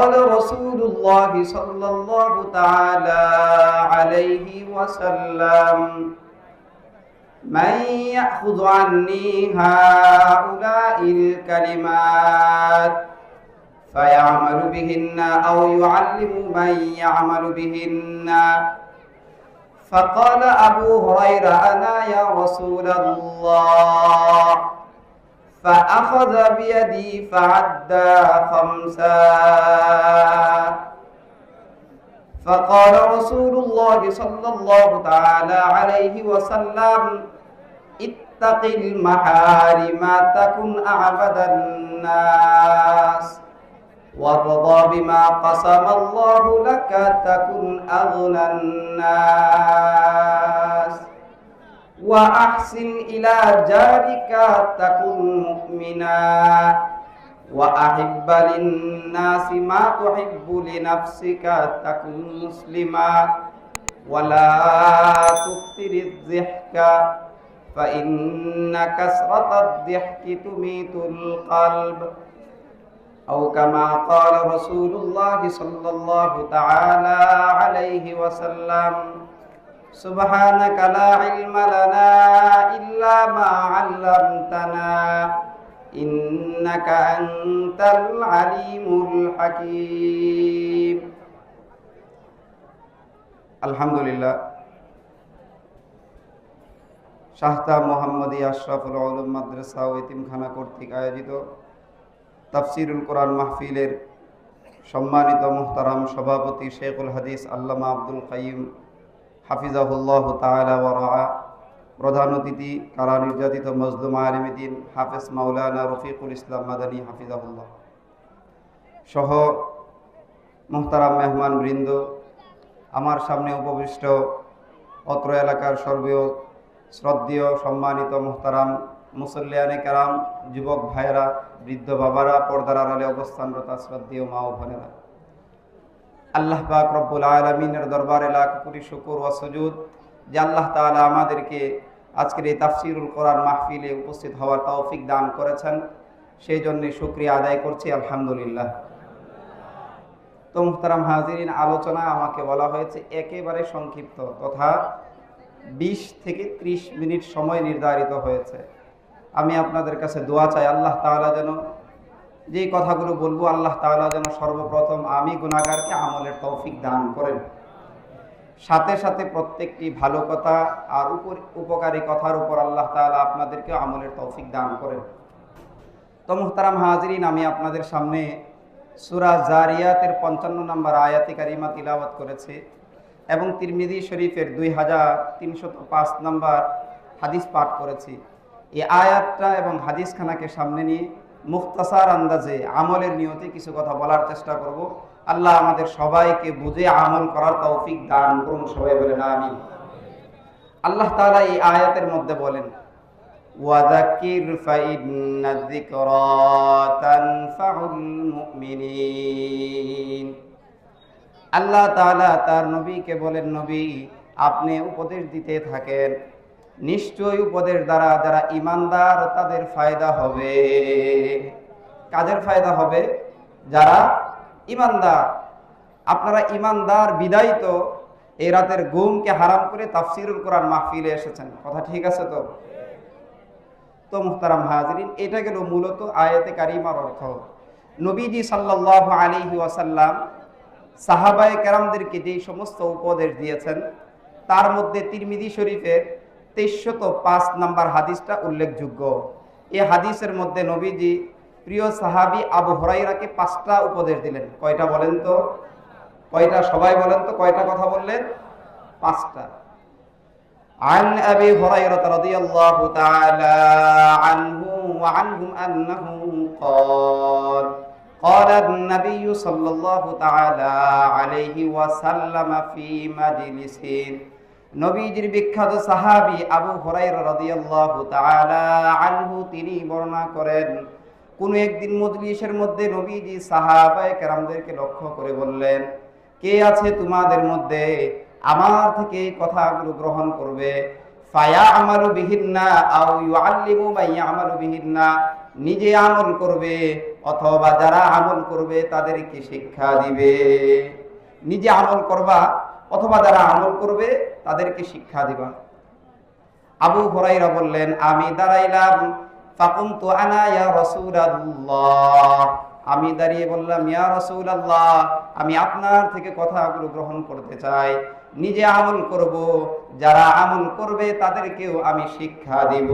قال رسول الله صلى الله تعالى عليه وسلم من يأخذ عني هؤلاء الكلمات فيعمل بهن أو يعلم من يعمل بهن؟ فقال أبو هريرة أنا يا رسول الله. فأخذ بيدي فعدى خمسا. فقال رسول الله صلى الله تعالى عليه وسلم اتق المحارم تكن أعبد الناس وارضى بما قسم الله لك تكن أغنى الناس. وأحسن إلى جارك تكن مؤمنا. وأحب للناس ما تحب لنفسك تكن مسلما. ولا تكثر الضحك فإن كسرة الضحك تميت القلب. أو كما قال رسول الله صلى الله تعالى عليه وسلم سبحانك لا علم لنا إلا ما علمتنا إنك أنت العليم الحكيم الحمد لله শাহতা মোহাম্মদী আশরাফুল আলম মাদ্রাসা ও এতিমখানা কর্তৃক আয়োজিত তাফসিরুল কোরআন মাহফিলের সম্মানিত মুহতারাম সভাপতি শেখুল হাদিস আল্লামা আব্দুল কাইম হাফিজাহুল্লাহ তাআলা ওয়া প্রধান অতিথি, কারা নির্যাতিত মজলুম আলমদিন হাফেজ মাওলানা রফিকুল ইসলাম মাদানী, হাফিজাহুল্লাহ। সহ মোহতারাম মেহমান বৃন্দ, আমার সামনে উপবিষ্ট অত্র এলাকার সর্বীয় শ্রদ্ধেয় সম্মানিত মোহতারাম মুসল্লিয়ানে কারাম, যুবক ভাইয়েরা, বৃদ্ধ বাবারা, পর্দার আড়ালে অবস্থানরত শ্রদ্ধেয় মা ও বোনেরা। আল্লাহ পাক রব্বুল আলমিনের দরবারে লাখ কোটি শুকুর ও সুজুদ, যে আল্লাহ তাআলা আমাদেরকে আজকের এই তাফসিরুল কোরআন মাহফিলে উপস্থিত হওয়ার তৌফিক দান করেছেন। সেই জন্য শুক্রিয়া আদায় করছি, আলহামদুলিল্লাহ। তো মুহতারাম হাজিরিন, আলোচনায় আমাকে বলা হয়েছে একেবারে সংক্ষিপ্ত তথা বিশ থেকে ত্রিশ মিনিট সময় নির্ধারিত হয়েছে। আমি আপনাদের কাছে দোয়া চাই, আল্লাহ তাআলা যেন যে কথাগুলো বলব, আল্লাহ তাআলা যেন সর্বপ্রথম আমি গুণাগারকে আমলের তৌফিক দান করেন। সাথে সাথে প্রত্যেকটি ভালো কথা আর উপর, উপকারী কথার উপর আল্লাহ তাআলা আপনাদেরকে আমলের তৌফিক দান করেন। তো মুহতারাম হাজরিন, আমি আপনাদের সামনে সুরা জারিয়াতের পঞ্চান্ন নম্বর আয়াতি কারিমা তিলাওয়াত করেছি এবং তিরমিদি শরীফের দুই হাজার তিনশত পাঁচ নম্বর হাদিস পাঠ করেছি। এই আয়াতটা এবং হাদিসখানাকে সামনে নিয়ে মুখতাসার আন্দাজে আমলের নিয়তে কিছু কথা বলার চেষ্টা করব। আল্লাহ আমাদের সবাইকে বুঝে আমল করার তৌফিক দান করুন, সবাই বলেন আমি আল্লাহ তাআলা এই আয়াতের মধ্যে বলেন আল্লাহ তাআলা তার নবীকে বলেন, নবী, আপনি উপদেশ দিতে থাকেন নিশ্চয়ই উপদেশ দ্বারা যারা ইমানদার তাদের ফায়দা হবে। কাদের ফায়দা হবে? যারা ইমানদার। আপনারা ইমানদার বিদায় তো এই রাতের ঘুমকে হারাম করে তাফসিরুল কোরআন মাহফিলে এসেছেন। কথা ঠিক আছে তো? তো মুহতারাম হাজরিন, এটা গেল মূলত আয়াতে কারিমার অর্থ। নবীজি সাল্লাহ আলিহি ওয়াসাল্লাম সাহাবায় কেরামদেরকে যেই সমস্ত উপদেশ দিয়েছেন, তার মধ্যে তিরমিদি শরীফের তেইশশত পাঁচ নাম্বার হাদিসটা উল্লেখযোগ্য এই হাদিসের মধ্যে নবীজি প্রিয় সাহাবি আবু হরাইরাকে পাঁচটা উপদেশ দিলেন কয়টা বলেন তো কয়টা সবাই বলেন তো কয়টা কথা বললেন পাঁচটা عن أبي هريرة رضي الله تعالى عنه وعنهم أنه قال قال النبي صلى الله تعالى عليه وسلم في مجلس নবীজির বিখ্যাত সাহাবি আবু হুরায়রা রাদিয়াল্লাহু তাআলা আনহু তিনি বর্ণনা করেন, কোন একদিন মজলিসের মধ্যে নবীজি সাহাবায়ে কেরামদেরকে লক্ষ্য করে বললেন, কে আছে তোমাদের মধ্যে আমার থেকে কথাগুলো গ্রহণ করবে? ফায়া আমালু বিহিন্না আও ইউআল্লিমু বা ইয়ামালু বিহিন্না, নিজে আমল করবে অথবা যারা আমল করবে তাদেরকে শিক্ষা দিবে। নিজে আমল করবা অথবা যারা আমল করবে, তাদেরকে শিক্ষা দিবা। আবু হুরাইরা বললেন, আমি দাঁড়াইলাম ফাকুমতু আনা ইয়া রাসূলুল্লাহ। আমি দাঁড়িয়ে বললাম, ইয়া রাসূলুল্লাহ, আমি আপনার থেকে কথাগুলো গ্রহণ করতে চাই। নিজে আমল করব, যারা আমল করবে, তাদেরকেও আমি শিক্ষা দিব।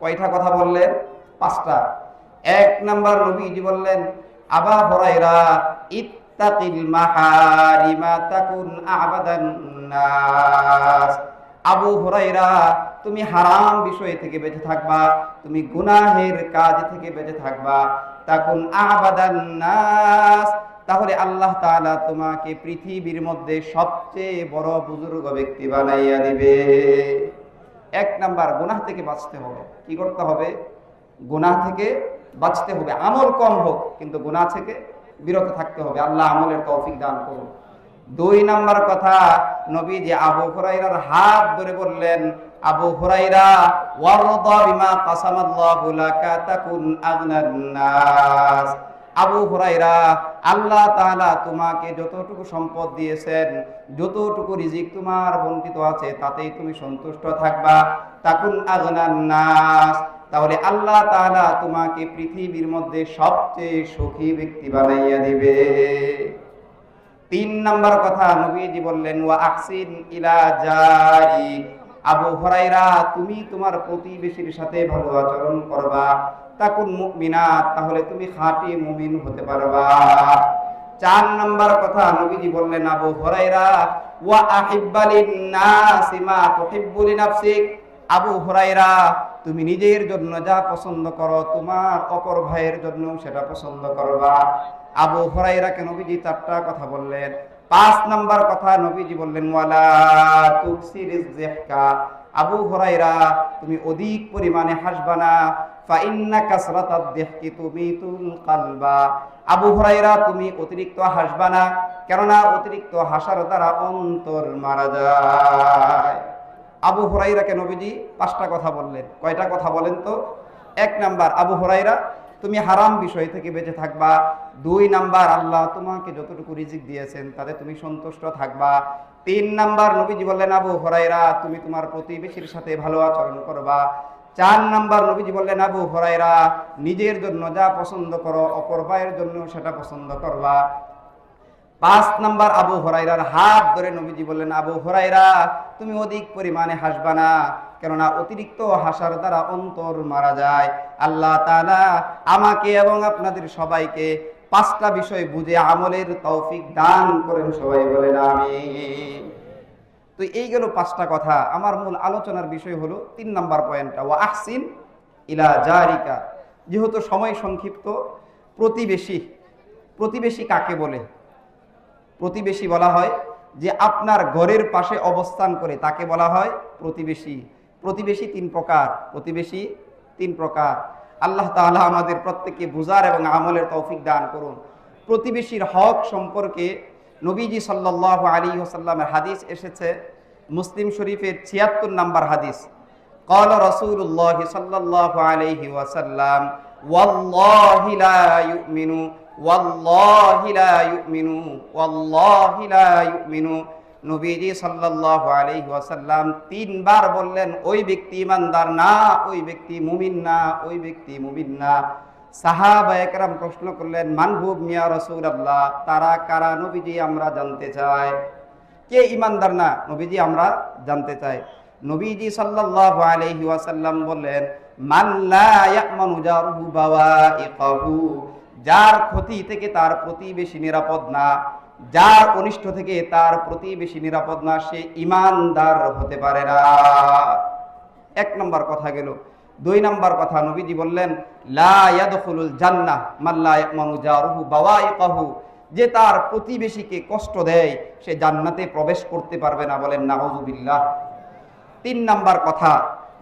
কয়টা কথা বললেন? পাঁচটা। এক নাম্বার নবীজি বললেন, আবা হুরাইরা ইত্তাকিল মাহারিমা তাকুন আবাদান নাস। আবু হুরাইরা তুমি হারাম বিষয় থেকে বেঁচে থাকবা, তুমি গুনাহের কাজ থেকে বেঁচে থাকবা। তাকুন আবাদান নাস। তাহলে আল্লাহ তাআলা তোমাকে পৃথিবীর মধ্যে সবচেয়ে বড় বুজুর্গ ব্যক্তি বানাইয়া দিবে। এক নাম্বার, গুনাহ থেকে বাঁচতে হবে। কি করতে হবে? গুনাহ থেকে বাঁচতে হবে। আমল কম হোক, কিন্তু গুনাহ থেকে বিরত থাকতে হবে। আল্লাহ আমলের তৌফিক দান করুন। দুই নাম্বার কথা নবী যে আবু হুরাইরার হাত ধরে বললেন, আবু হুরাইরা ওয়ারদা বিমা কাসামাল্লাহু লাকা তাকুন আগনান নাস। আবু হুরাইরা আল্লাহ তাআলা তোমাকে যতটুকু সম্পদ দিয়েছেন, যতটুকু রিজিক তোমার বন্টিত আছে, তাতেই তুমি সন্তুষ্ট থাকবা। তাকুন আগনান নাস। তাহলে আল্লাহ তাআলা তোমাকে পৃথিবীর মধ্যে সবচেয়ে সুখী ব্যক্তি বানাইয়া দিবে। তিন নাম্বার কথা নবীজি বললেন, ওয়া আহসিন ইলা জারি। আবু হরাইরা তুমি তোমার প্রতিবেশীর সাথে ভালো আচরণ করবা। তাকুন মুমিনাত তাহলে তুমি খাঁটি মুমিন হতে পারবা। চার নাম্বার কথা নবীজি বললেন আবু হরাইরা ওয়া আহিব্বালিন নাসি মা তুহিব্বু লিনাফসিক আবু হরাইরা তুমি নিজের জন্য যা পছন্দ করো, তোমার অপর ভাইয়ের জন্য সেটা পছন্দ করবা। আবু হরাইরাকে নবীজি চারটা কথা বললেন। পাঁচ নাম্বার কথা নবীজি বললেন, ওয়ালা আবু হরাইরা তুমি অধিক পরিমাণে হাসবা না। ফাইন্না কাসরাতাদ দিহকি তুমিতুল কালবা। আবু হরাইরা তুমি অতিরিক্ত হাসবা না, কেননা অতিরিক্ত হাসার দ্বারা অন্তর মারা যায়। আবু হরাইরাকে নবীজি পাঁচটা কথা বললেন। কয়টা কথা বলেন তো? এক নাম্বার, আবু হরাইরা, তুমি হারাম বিষয় থেকে বেঁচে থাকবা। দুই নাম্বার, আল্লাহ তোমাকে যতটুকু রিজিক দিয়েছেন, তাতে তুমি সন্তুষ্ট থাকবা। তিন নাম্বার, নবীজি বললেন, আবু হরাইরা, তুমি তোমার প্রতিবেশীর সাথে ভালো আচরণ করবা। চার নাম্বার, নবীজি বললেন, আবু হরাইরা, নিজের জন্য যা পছন্দ করো, অপর ভাইয়ের জন্য সেটা পছন্দ করবা। পাঁচ নাম্বার আবু হরাইরার হাত ধরে নবীজি বললেন, আবু হরাইরা তুমি অধিক পরিমাণে হাসবা না, কেননা অতিরিক্ত হাসার দ্বারা অন্তর মারা যায়। আল্লাহ তাআলা আমাকে এবং আপনাদের সবাইকে পাঁচটা বিষয় বুঝে আমলের তৌফিক দান করেন। সবাই বলেন আমি তো এই গেল পাঁচটা কথা। আমার মূল আলোচনার বিষয় হলো তিন নাম্বার পয়েন্টটা ও আহসিন ইলা জারিকা। যেহেতু সময় সংক্ষিপ্ত, প্রতিবেশী প্রতিবেশী কাকে বলে? প্রতিবেশী বলা হয় যে আপনার ঘরের পাশে অবস্থান করে তাকে বলা হয় প্রতিবেশী প্রতিবেশী তিন প্রকার প্রতিবেশী তিন প্রকার আল্লাহ তাআলা আমাদের প্রত্যেককে বুজার এবং আমলের তৌফিক দান করুন প্রতিবেশীর হক সম্পর্কে নবীজি সাল্লাহ আলী ওসাল্লামের হাদিস এসেছে মুসলিম শরীফের ছিয়াত্তর নাম্বার হাদিস قال رسول الله صلى الله عليه وسلم والله لا يؤمن ওয়াল্লাহি লা ইউমিনু, ওয়াল্লাহি লা ইউমিনু। নবীজি সাল্লাল্লাহু আলাইহি ওয়াসাল্লাম তিনবার বললেন, ওই ব্যক্তি ইমানদার না, ওই ব্যক্তি মুমিন না, ওই ব্যক্তি মুমিন না। সাহাবা একরাম প্রশ্ন করলেন মানহুব মিয়া রাসূলুল্লাহ, তারা কারা নবীজি আমরা জানতে চাই? কে ইমানদার না, নবীজি আমরা জানতে চাই। নবীজি সাল্লাল্লাহু আলাইহি ওয়াসাল্লাম বললেন, মান লা ইয়ামানু জারহু বাওয়াইকাহু যার ক্ষতি থেকে তার প্রতিবেশী নিরাপদ না, যার অনিষ্ট থেকে তার প্রতিবেশী নিরাপদ না, সে ইমানদার হতে পারে না। এক নম্বর কথা গেল। দুই নম্বর কথা নবীজি বললেন, লা ইয়াদখুলুল জান্নাহ লা ইয়ামানু জারহু বাওয়াইকাহু। যে তার প্রতিবেশীকে কষ্ট দেয়, সে জান্নাতে প্রবেশ করতে পারবে না বলেন নাউজুবিল্লাহ তিন নাম্বার কথা,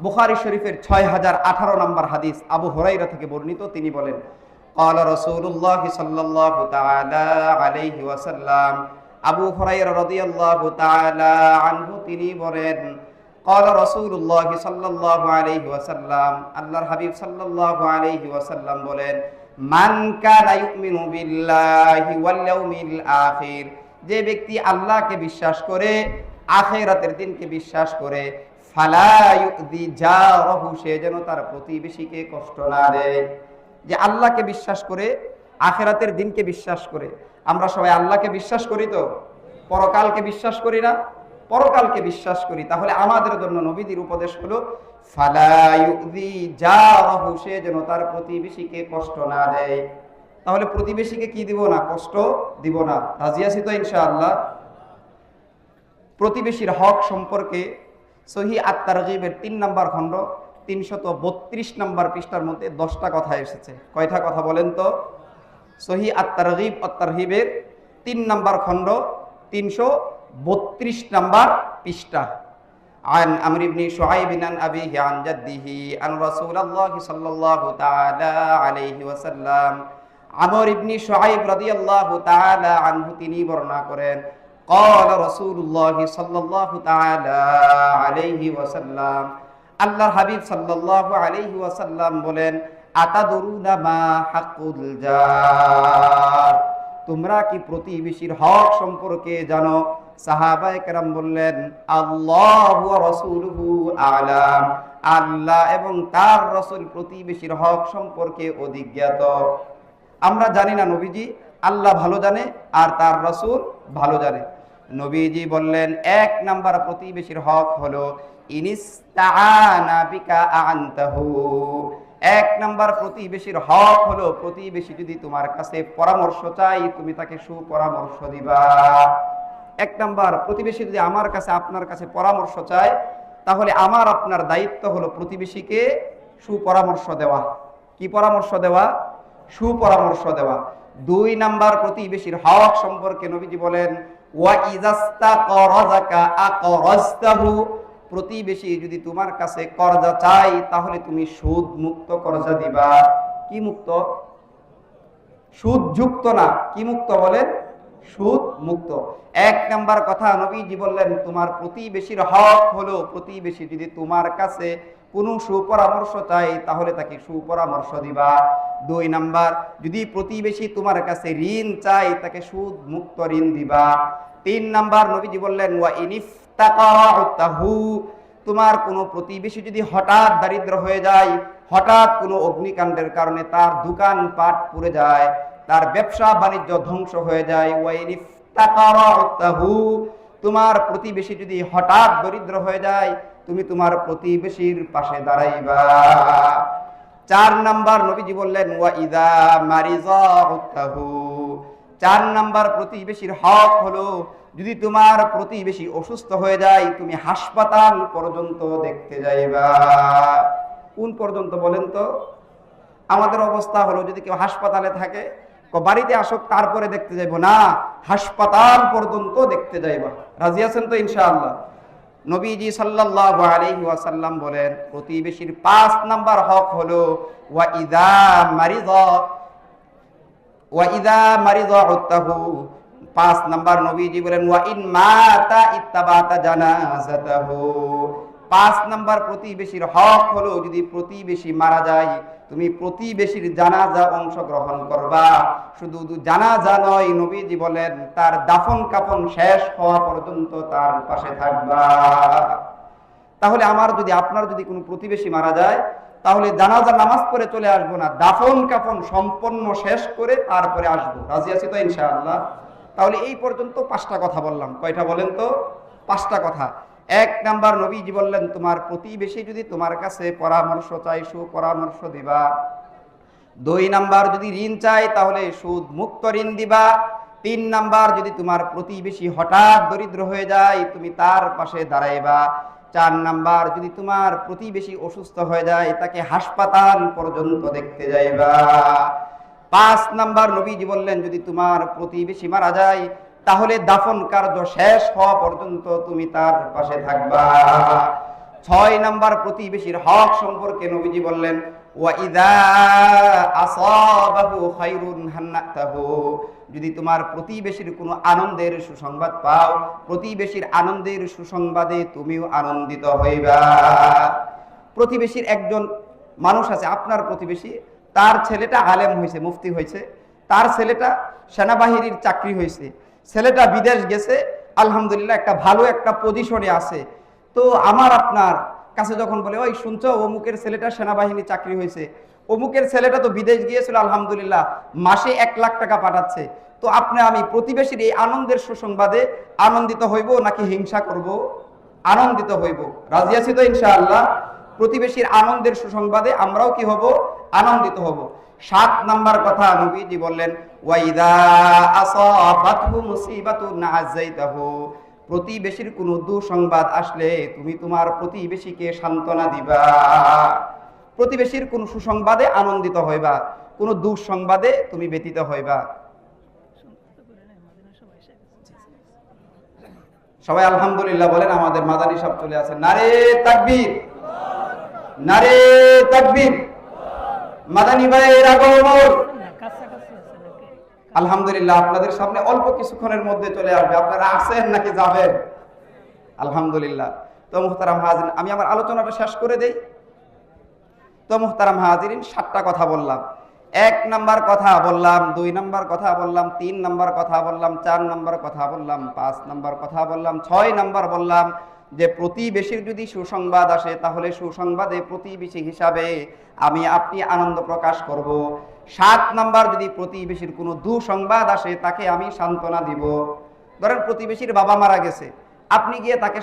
বুখারি শরীফের ছয় হাজার আঠারো নম্বর হাদিস আবু হরাইরা থেকে বর্ণিত, তিনি বলেন قال رسول الله صلى الله تعالى عليه وسلم আবু হুরায়রা রাদিয়াল্লাহু তাআলা আনহু তিনি বলেন قال رسول الله صلى الله عليه وسلم আল্লাহর হাবিব সাল্লাল্লাহু আলাইহি ওয়াসাল্লাম বলেন মান কানা ইউমিনু বিল্লাহি ওয়াল ইয়াউমিল আখির যে ব্যক্তি আল্লাহকে বিশ্বাস করে আখিরাতের দিনকে বিশ্বাস করে ফালা ইউদি জারহু সে যেন তার প্রতিবেশীকে কষ্ট না দেয় যে আল্লাহকে বিশ্বাস করে, আখেরাতের দিনকে বিশ্বাস করে। আমরা সবাই আল্লাহকে বিশ্বাস করি তো? পরকালকে বিশ্বাস করি না? পরকালকে বিশ্বাস করি। তাহলে আমাদের জন্য নবীদের উপদেশ হলো সে যেন তার প্রতিবেশীকে কষ্ট না দেয়। তাহলে প্রতিবেশীকে কি দিব না? কষ্ট দিব না। রাজি আছি তো ইনশাআল্লাহ? প্রতিবেশীর হক সম্পর্কে সহি আত্মার তিন নম্বর খণ্ড। তিনশত বত্রিশ নম্বর পৃষ্ঠার মধ্যে দশটা কথা এসেছে কয়টা কথা বলেন তো সহি আত্মার গিব আত্মারহিবের তিন নম্বর খণ্ড তিনশো বত্রিশ নম্বর পৃষ্ঠা عن عمرو بن شعيب عن أبيه عن جده عن رسول الله صلى الله تعالى عليه وسلم আমর ইবনি শুআইব রাদিয়াল্লাহু তাআলা আনহু তিনি বর্ণনা করেন قال رسول الله صلى الله تعالى عليه وسلم আল্লাহর হাবিব সাল্লাল্লাহু আলাইহি ওয়াসাল্লাম বলেন, আতাদরুনা মা হাকুল জার? তোমরা কি প্রতিবেশীর হক সম্পর্কে জানো? সাহাবায়ে কেরাম বললেন, আল্লাহ রাসূলুহু আলাম। আল্লাহ এবং তার রাসূল প্রতিবেশীর হক সম্পর্কে অধিজ্ঞাত আমরা জানি না নবীজি, আল্লাহ ভালো জানে আর তার রাসূল ভালো জানে। নবীজি বললেন, এক নাম্বার প্রতিবেশীর হক হলো এক নাম্বার প্রতিবেশীর হক হলো প্রতিবেশী যদি তোমার কাছে পরামর্শ চাই তুমি তাকে সুপরামর্শ দিবা। এক নাম্বার প্রতিবেশী যদি আমার কাছে, আপনার কাছে পরামর্শ চায়, তাহলে আমার, আপনার দায়িত্ব হলো প্রতিবেশীকে সুপরামর্শ দেওয়া। কি পরামর্শ দেওয়া? সুপরামর্শ দেওয়া। দুই নাম্বার প্রতিবেশীর হক সম্পর্কে নবীজি বলেন, ওয়া ইজাস্তা করজাকা আকরাজতাহু। প্রতিবেশী যদি তোমার কাছে করজা চাই, তাহলে তুমি সুদ মুক্ত করজা দিবা। কি মুক্ত? সুদ যুক্ত না। কি মুক্ত বলেন? সুদ মুক্ত এক নাম্বার কথা নবীজি বললেন, তোমার প্রতিবেশীর হক হলো প্রতিবেশী যদি তোমার কাছে কোনো সুপরামর্শ চাই তাহলে তাকে সুপরামর্শ দিবা। দুই নাম্বার, যদি প্রতিবেশী তোমার কাছে ঋণ চাই তাকে সুদ মুক্ত ঋণ দিবা। তিন নাম্বার, নবীজি বললেন, ওয়া ইনিফতাকাহু তোমার কোনো প্রতিবেশী যদি হঠাৎ দারিদ্র হয়ে যায়, হঠাৎ কোনো অগ্নিকাণ্ডের কারণে তার দোকান পাট পুড়ে যায়, তার ব্যবসা বাণিজ্য ধ্বংস হয়ে যায় ওয়া ইনিফতাকাহু তোমার প্রতিবেশী যদি হঠাৎ দরিদ্র হয়ে যায়, তুমি তোমার প্রতিবেশীর পাশে দাঁড়াইবা। চার নাম্বার নবীজি বললেন ওয়া ইদা মারিজাহু চার নাম্বার প্রতিবেশীর হক হলো, যদি তোমার প্রতিবেশী অসুস্থ হয়ে যায়, তুমি হাসপাতাল পর্যন্ত দেখতে যাইবা। কোন পর্যন্ত বলেন তো? আমাদের অবস্থা হলো, যদি কেউ হাসপাতালে থাকে বাড়িতে আসুক, তারপরে দেখতে যাইব। না, হাসপাতাল পর্যন্ত দেখতে যাইবা। রাজি আছেন তো, ইনশাআল্লাহ? নবীজি সাল্লাল্লাহু আলাইহি ওয়াসাল্লাম বলেন, প্রতিবেশীর পাঁচ নাম্বার হক হলো, ওয়া ইদা মারিদা ওয়া ইদা মারিদা উত্তাহু পাঁচ নাম্বার নবীজি বলেন ওয়া ইন মাতা ইত্তাবাতা জানাজাতাহু পাঁচ নাম্বার প্রতিবেশীর হক হলো যদি প্রতিবেশী মারা যায় তুমি প্রতিবেশীর জানাজা অংশগ্রহণ করবা শুধু জানাজা নয় নবীজি বলেন তার দাফন কাফন শেষ হওয়া পর্যন্ত তার পাশে থাকবা তাহলে আমার যদি আপনার যদি কোনো প্রতিবেশী মারা যায় তাহলে জানাজা নামাজ পড়ে চলে আসব না, দাফন কাফন সম্পন্ন শেষ করে তারপরে আসব। রাজি আছি তো ইনশাআল্লাহ? তাহলে এই পর্যন্ত পাঁচটা কথা বললাম। কয়টা বলেন তো? পাঁচটা কথা। এক নাম্বার, নবীজি বললেন, তোমার প্রতিবেশী যদি তোমার কাছে পরামর্শ চাই সুপরামর্শ দিবা। দুই নাম্বার, যদি ঋণ চাই তাহলে সুদ মুক্ত ঋণ দিবা। তিন নাম্বার, যদি তোমার প্রতিবেশী হঠাৎ দরিদ্র হয়ে যায়, তুমি তার পাশে দাঁড়াইবা। চার নাম্বার, যদি তোমার প্রতিবেশী অসুস্থ হয়ে যায়, তাকে হাসপাতাল পর্যন্ত দেখতে যাইবা। পাঁচ নাম্বার, নবীজি বললেন, যদি তোমার প্রতিবেশী মারা যায়, তাহলে দাফন কার্য শেষ হওয়া পর্যন্ত তুমি তার পাশে থাকবা। ছয় নাম্বার, প্রতিবেশীর হক সম্পর্কে নবীজি বললেন ওয়াইদা আসাবাহু যদি তোমার প্রতিবেশীর কোনো আনন্দের সুসংবাদ পাও, প্রতিবেশীর আনন্দের সুসংবাদে তুমিও আনন্দিত হইবা। প্রতিবেশীর একজন মানুষ আছে, আপনার প্রতিবেশী, তার ছেলেটা আলেম হয়েছে মুফতি হয়েছে তার ছেলেটা সেনাবাহিনীর চাকরি হয়েছে ছেলেটা বিদেশ গেছে, আলহামদুলিল্লাহ একটা ভালো একটা পজিশনে আছে। তো আমার আপনার কাছে যখন বলে, ওই শুনছো, অমুকের ছেলেটা সেনাবাহিনী চাকরি হয়েছে। অমুকের ছেলেটা তো বিদেশ গিয়েছিল, আলহামদুলিল্লাহ, মাসে এক লাখ টাকা পাঠাচ্ছে। তো আপনি, আমি প্রতিবেশীর এই আনন্দের সুসংবাদে আনন্দিত হইব নাকি হিংসা করব? আনন্দিত হইব। রাজি আছি তো ইনশাআল্লাহ? প্রতিবেশীর আনন্দের সুসংবাদে আমরাও কি হব? আনন্দিত হব। সাত নাম্বার কথা নবীজি বললেন, ওয়াইদা আসাবাতহু মুসিবাতুন আযাইতাহু। প্রতিবেশীর কোনো দুঃসংবাদ আসলে তুমি তোমার প্রতিবেশীকে সান্ত্বনা দিবা। প্রতিবেশীর কোন সুসংবাদে আনন্দিত হইবা, কোন দুঃসংবাদে তুমি ব্যতীত হইবা। সবাই আলহামদুলিল্লাহ বলেন, আমাদের মাদানী সব চলে আসে নারে তাকবীর নারে তাকবীর। মাদানী ভাইয়ের আগমন। আলহামদুলিল্লাহ, আপনাদের সামনে অল্প কিছুক্ষণের মধ্যে চলে আসবে। আপনারা আসেন নাকি যাবেন? আলহামদুলিল্লাহ। তো মুহতারাম হাজির আমি আমার আলোচনাটা শেষ করে দেই। তো মুহতারাম হাজিরিন, সাতটা কথা বললাম। এক নাম্বার কথা বললাম, দুই নাম্বার কথা বললাম, তিন নাম্বার কথা বললাম, চার নাম্বার কথা বললাম, পাঁচ নাম্বার কথা বললাম, ছয় নাম্বার বললাম যে প্রতিবেশীর যদি সুসংবাদ আসে, তাহলে সুসংবাদে প্রতিবেশী হিসাবে আমি আপনি আনন্দ প্রকাশ করব। সাত নাম্বার যদি প্রতিবেশীর কোনো দুঃসংবাদ আসে, তাকে আমি সান্ত্বনা দিব। ধরেন প্রতিবেশীর বাবা মারা গেছে। আপনি গিয়ে তাকে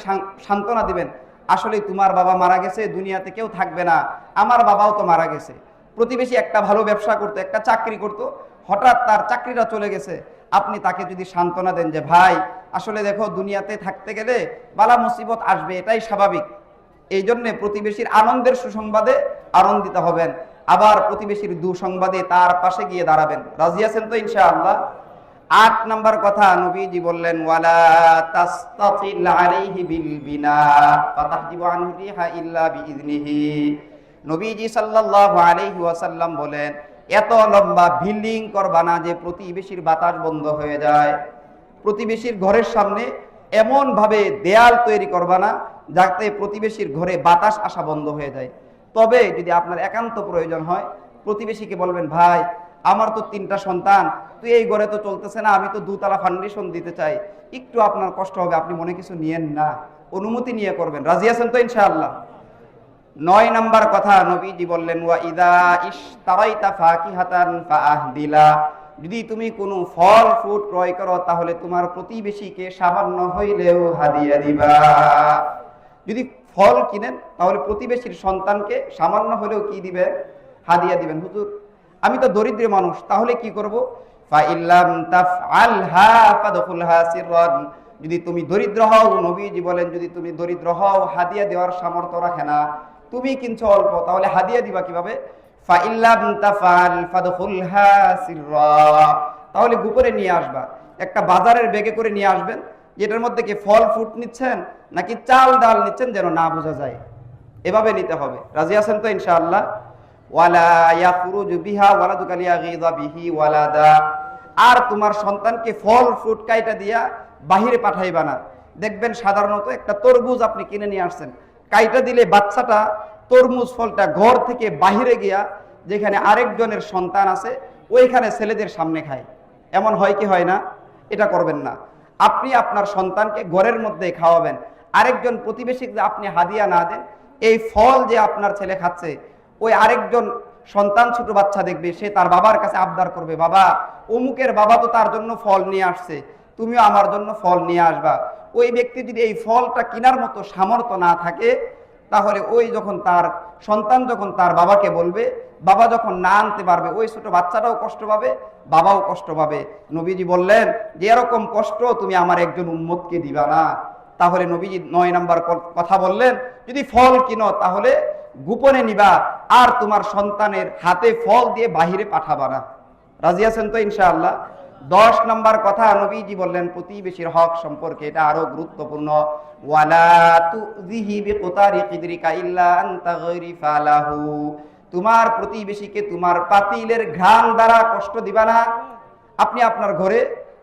সান্ত্বনা দিবেন, আসলে তোমার বাবা মারা গেছে, দুনিয়াতে কেউ থাকবে না, আমার বাবাও তো মারা গেছে। প্রতিবেশী একটা ভালো ব্যবসা করতো, একটা চাকরি করতো, হঠাৎ তার চাকরিটা চলে গেছে। আপনি তাকে যদি সান্ত্বনা দেন যে, ভাই, আসলে দেখো, দুনিয়াতে থাকতে গেলে বালা মুসিবত আসবে, এটাই স্বাভাবিক। এই জন্যে প্রতিবেশীর আনন্দের সুসংবাদে আনন্দিত হবেন। আবার প্রতিবেশীর দুঃসংবাদে তার পাশে গিয়ে দাঁড়াবেন। রাজি তো ইনশাআল্লাহ? আট নম্বর কথা নবীজি বললেন, ওয়ালা তাস্তাতিল আলাইহি বিল বিনা, ফাতাহজিবু আনহু ইল্লা বিইذনিহি নবীজি সাল্লাল্লাহু আলাইহি ওয়াসাল্লাম বলেন, এত লম্বা বিল্ডিং করবা না যে প্রতিবেশীর বাতাস বন্ধ হয়ে যায়। প্রতিবেশীর ঘরের সামনে এমন ভাবে দেয়াল তৈরি করবা না যাতে প্রতিবেশীর ঘরে বাতাস আসা বন্ধ হয়ে যায়। তবে যদি আপনার একান্ত প্রয়োজন হয়, প্রতিবেশীকে বলবেন, ভাই, আমার তো তিনটা সন্তান, তুই এই ঘরে তো চলতেছে না, আমি তো দুতলা ফাউন্ডেশন দিতে চাই। একটু আপনার কষ্ট হবে, আপনি মনে কিছু নিয়েন না। অনুমতি নিয়ে করবেন। রাজি আছেন তো ইনশাআল্লাহ? নয় নাম্বার কথা, নবীজি বললেন, ওয়া ইদা ইশতারাইতা ফাকিহাতান ফাআহদিলা। যদি তুমি কোনো ফল, ফ্রুট ক্রয় করো, তাহলে তোমার প্রতিবেশীকে সামান্য হইলেও হাদিয়া দিবা। যদি ফল কিনেন, তাহলে প্রতিবেশীর সন্তানকে সামান্য হলেও কি দিবেন? হাদিয়া দিবেন, হুজুর, আমি তো দরিদ্র মানুষ, তাহলে কি করব? যদি তুমি দরিদ্র হও, নবীজি বলেন, যদি তুমি দরিদ্র হও, হাদিয়া দেওয়ার সামর্থ্য রাখে না, তুমি কিনছো অল্প, তাহলে হাদিয়া দিবা কীভাবে? তাহলে গোপনে নিয়ে আসবা, একটা বাজারের বেগে করে নিয়ে আসবেন যেটার মধ্যে কি ফল ফ্রুট নিচ্ছেন, নাকি চাল, ডাল নিচ্ছেন যেন না বোঝা যায়? এভাবে নিতে হবে। রাজি আছেন তো ইনশাআল্লাহ? আর তোমার সন্তানকে ফল ফ্রুট কাইটা দিয়া বাহিরে পাঠাইবা না। দেখবেন সাধারণত একটা তরমুজ আপনি কিনে নিয়ে আসছেন। কাইটা দিলে বাচ্চাটা তরমুজ ফলটা ঘর থেকে বাহিরে গিয়া যেখানে আরেকজনের সন্তান আছে, ওইখানে ছেলেদের সামনে খায়। এমন হয় কি হয় না? এটা করবেন না। আপনি আপনার সন্তানকে ঘরের মধ্যে খাওয়াবেন। আরেকজন প্রতিবেশীকে আপনি হাদিয়া না দেন, এই ফল যে আপনার ছেলে খাচ্ছে, ওই আরেকজন সন্তান ছোট বাচ্চা দেখবে, সে তার বাবার কাছে আবদার করবে, বাবা, অমুকের বাবা তো তার জন্য ফল নিয়ে আসছে, তুমিও আমার জন্য ফল নিয়ে আসবা। ওই ব্যক্তি যদি এই ফলটা কেনার মতো সামর্থ্য না থাকে তাহলে ওই যখন তার সন্তান যখন তার বাবাকে বলবে, বাবা যখন না আনতে পারবে, ওই ছোট বাচ্চাটাও কষ্ট পাবে, বাবাও কষ্ট পাবে। নবীজি বললেন, যে এরকম কষ্ট তুমি আমার একজন উম্মতকে দিবা না। তাহলে নবীজি নয় নাম্বার কথা বললেন, যদি ফল কিনো তাহলে গোপনে নিবা, আর তোমার সন্তানের হাতে ফল দিয়ে বাহিরে পাঠাবা না। রাজি আছেন তো ইনশাআল্লাহ? দশ নম্বর কথা নবীজি বললেন, প্রতিবেশীর হক সম্পর্কে এটা আরও গুরুত্বপূর্ণ। তোমার প্রতিবেশীকে তোমার পাতিলের ঘ্রাণ দ্বারা কষ্ট দিবা না। আপনি আপনার ঘরে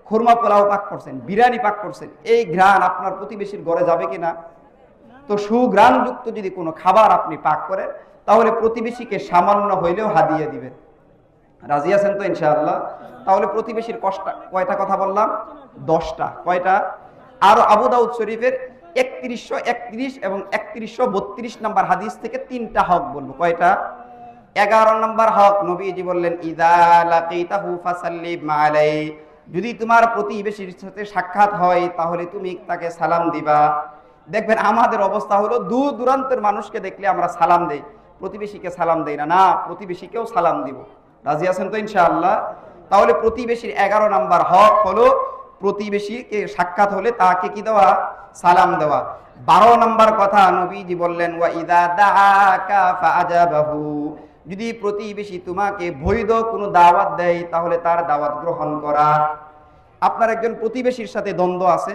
খুরমা পোলাও পাক করছেন, বিরিয়ানি পাক করছেন, এই ঘ্রাণ আপনার প্রতিবেশীর ঘরে যাবে কিনা তো সুঘ্রাণযুক্ত যদি কোনো খাবার আপনি পাক করেন, তাহলে প্রতিবেশীকে সামান্য হইলেও হাদিয়ে দিবেন। রাজি আছেন তো ইনশাআল্লাহ? তাহলে প্রতিবেশীর কষ্টা কয়টা কথা বললাম? দশটা। কয়টা? আর আবু দাউদ শরীফের একত্রিশশো একত্রিশ এবং একত্রিশশো বত্রিশ নাম্বার হাদিস থেকে তিনটা হক বলব। কয়টা? এগারো নম্বর হক নবীজি বললেন যদি তোমার প্রতিবেশীর সাথে সাক্ষাৎ হয়, তাহলে তুমি তাকে সালাম দিবা। দেখবেন আমাদের অবস্থা হলো দূর দূরান্তের মানুষকে দেখলে আমরা সালাম দেই। প্রতিবেশীকে সালাম দেই না। না, প্রতিবেশীকেও সালাম দিব। রাজি আছেন তো ইনশাআল্লাহ? তাহলে প্রতিবেশীর এগারো নাম্বার হক হলো প্রতিবেশীকে সাক্ষাৎ হলে তাকে কি দেওয়া? সালাম দেওয়া। বারো নাম্বার কথা নবীজি বললেন, ওয়া যদি প্রতিবেশী তোমাকে বৈধ কোনো দাওয়াত দেয়, তাহলে তার দাওয়াত গ্রহণ করা। আপনার একজন প্রতিবেশীর সাথে দ্বন্দ্ব আছে।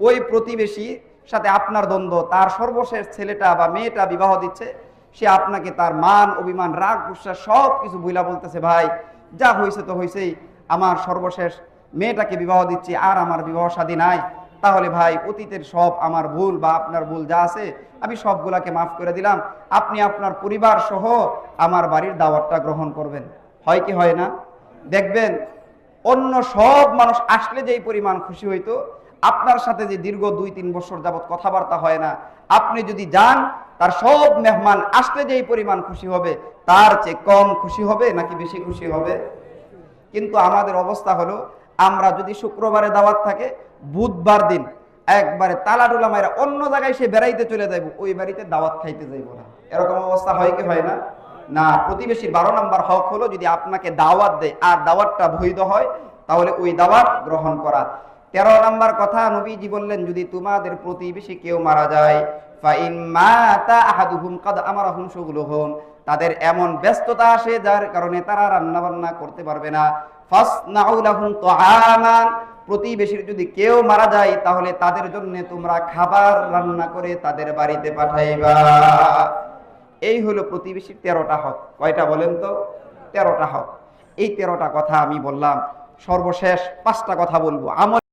ওই প্রতিবেশী সাথে আপনার দ্বন্দ্ব। তার সর্বশেষ ছেলেটা বা মেয়েটা বিবাহ দিচ্ছে। সে আপনাকে তার মান, অভিমান, রাগ, গুসা সব কিছু বইলা বলতেছে, ভাই, যা হয়েছে তো হয়েছেই আমার সর্বশেষ মেয়েটাকে বিবাহ দিচ্ছি, আর আমার বিবাহ শাদী নাই। তাহলে ভাই, অতীতের সব আমার ভুল বা আপনার ভুল যা আছে, আমি সবগুলাকে মাফ করে দিলাম। আপনি আপনার পরিবার সহ আমার বাড়ির দাওয়াতটা গ্রহণ করবেন। হয় কি হয় না? দেখবেন, অন্য সব মানুষ আসলে যেই পরিমাণ খুশি হইতো, আপনার সাথে যে দীর্ঘ দুই তিন বছর যাবত কথাবার্তা হয় না। আপনি যদি যান তার সব মেহমান আসলে যেই পরিমাণ খুশি হবে, তার চেয়ে কম খুশি হবে নাকি বেশি খুশি হবে? কিন্তু আমাদের অবস্থা হলো, আমরা যদি শুক্রবারে দাওয়াত থাকে, বুধবার দিন একবারে তালা মায়েরা অন্য জায়গায় সে বেড়াইতে চলে যাইব, ওই বাড়িতে দাওয়াত খাইতে যাইব না। এরকম অবস্থা হয় কি হয় না? না, প্রতিবেশীর বারো নাম্বার হক হলো যদি আপনাকে দাওয়াত দেয় আর দাওয়াতটা বৈধ হয়, তাহলে ওই দাওয়াত গ্রহণ করা। তেরো নাম্বার কথা নবীজি বললেন, যদি তোমাদের প্রতিবেশী কেউ মারা যায় তাদের এমন ব্যস্ততা আসে যার কারণে তারা রান্না বান্না করতে পারবে না। প্রতিবেশীর যদি কেউ মারা যায়, তাহলে তাদের জন্য তোমরা খাবার রান্না করে তাদের বাড়িতে পাঠাইবা। এই হলো প্রতিবেশীর তেরোটা হক। কয়টা বলেন তো? তেরোটা হক। এই তেরোটা কথা আমি বললাম। সর্বশেষ পাঁচটা কথা বলব। আমল